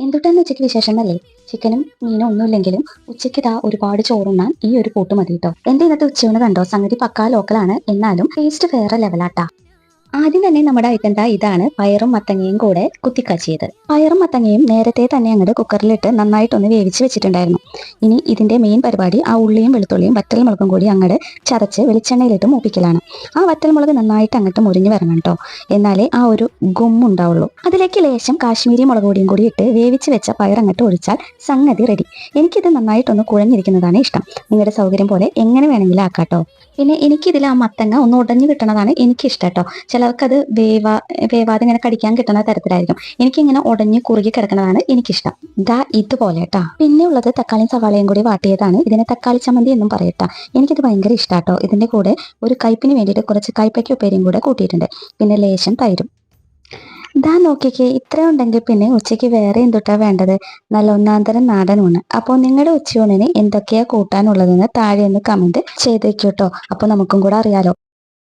എന്തുട്ടാന്ന് ഉച്ചയ്ക്ക് വിശേഷം അല്ലേ ചിക്കനും മീനും ഒന്നുമില്ലെങ്കിലും ഉച്ചയ്ക്ക് ഇതാ ഒരുപാട് ചോറുണ്ണാൻ ഈ ഒരു കൂട്ട് മതി കേട്ടോ എന്റെ ഇന്നത്തെ ഉച്ചയൂണ് കണ്ടോ? സംഗതി പക്കാ ലോക്കലാണ് എന്നാലും ടേസ്റ്റ് വേറെ ലെവലാട്ടാ ആദ്യം തന്നെ നമ്മുടെ ഐറ്റം ഇതാണ് പയറും മത്തങ്ങയും കൂടെ കുത്തിക്കാച്ചിയത്. പയറും മത്തങ്ങയും നേരത്തെ തന്നെ അങ്ങോട്ട് കുക്കറിലിട്ട് നന്നായിട്ടൊന്ന് വേവിച്ച് വെച്ചിട്ടുണ്ടായിരുന്നു. ഇനി ഇതിന്റെ മെയിൻ പരിപാടി ആ ഉള്ളിയും വെളുത്തുള്ളിയും വറ്റൽമുളകും കൂടി അങ്ങോട്ട് ചതച്ച് വെളിച്ചെണ്ണയിലിട്ട് മൂപ്പിക്കലാണ്. ആ വറ്റൽമുളക് നന്നായിട്ട് അങ്ങോട്ട് മുരിഞ്ഞു വരണം കേട്ടോ എന്നാലേ ആ ഒരു ഗുമ്മുണ്ടാവുള്ളൂ അതിലേക്ക് ലേശം കാശ്മീരി മുളക് പൊടിയും കൂടി ഇട്ട് വേവിച്ച് വെച്ച പയർ അങ്ങോട്ട് ഒഴിച്ചാൽ സംഗതി റെഡി എനിക്കിത് നന്നായിട്ടൊന്ന് കുഴഞ്ഞിരിക്കുന്നതാണ് ഇഷ്ടം. നിങ്ങളുടെ സൗകര്യം പോലെ എങ്ങനെ വേണമെങ്കിലും ആക്കാട്ടോ പിന്നെ എനിക്കിതിൽ ആ മത്തങ്ങ ഒന്ന് ഉടഞ്ഞു കിട്ടണതാണ് എനിക്കിഷ്ടം കേട്ടോ ചിലർക്കത് വേവാ വേവാതെ ഇങ്ങനെ കടിക്കാൻ കിട്ടുന്ന തരത്തിലായിരിക്കും. എനിക്ക് ഇങ്ങനെ ഉടഞ്ഞു കുറുകി കിടക്കുന്നതാണ് എനിക്കിഷ്ടം. ദാ ഇതുപോലെ കേട്ടാ പിന്നെ ഉള്ളത് തക്കാളിയും സവാളയും കൂടി വാട്ടിയതാണ്. ഇതിനെ തക്കാളി ചമ്മന്തി എന്നും പറയട്ടാ എനിക്കിത് ഭയങ്കര ഇഷ്ടാട്ടോ ഇതിന്റെ കൂടെ ഒരു കയ്പിന് വേണ്ടിയിട്ട് കുറച്ച് കയ്പയ്ക്ക് ഉപ്പേരിയും കൂടെ കൂട്ടിയിട്ടുണ്ട്. പിന്നെ ലേശം തൈരും. ദാ നോക്കിക്കേ ഇത്ര ഉണ്ടെങ്കിൽ പിന്നെ ഉച്ചയ്ക്ക് വേറെ എന്തുട്ടാ വേണ്ടത്? നല്ല ഒന്നാന്തരം നാടൻ ഊണ്. അപ്പോൾ നിങ്ങളുടെ ഉച്ചയൂണിന് എന്തൊക്കെയാ കൂട്ടാനുള്ളതെന്ന് താഴെ ഒന്ന് കമന്റ് ചെയ്തേക്കൂട്ടോ അപ്പോൾ നമുക്കും കൂടെ അറിയാലോ.